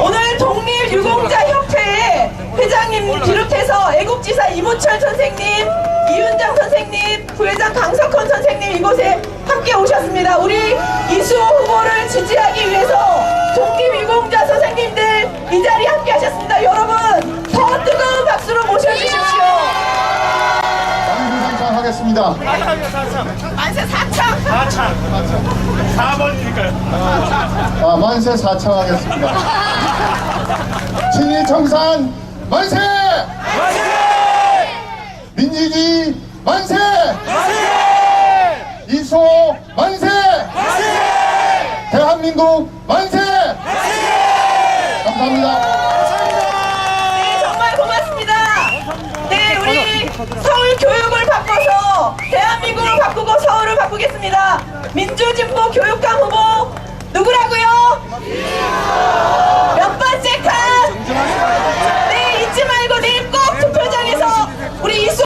오늘 독립유공자협회 회장님 비롯해서 애국지사 이모철 선생님, 이윤장 선생님, 부회장 강석헌 선생님 이곳에 함께 오셨습니다. 우리 이수호 후보를 지지하기 위해서 독립유공자 선생님들 이 자리에 함께 하셨습니다. 여러분 더 뜨거운 박수로 모셔주십시오. 하겠습니다. 만세 사창! 4창 4번이니까요 아, 만세 사창하겠습니다. 친일 청산 만세! 민지기 만세! 이소 만세! 대한민국 만세! 감사합니다. 네, 정말 고맙습니다. 네, 우리 서울 교육을 바꿔서 대한민국을 바꾸고 서울을 바꾸겠습니다. 민주진보 교육감 후보 누구라고요?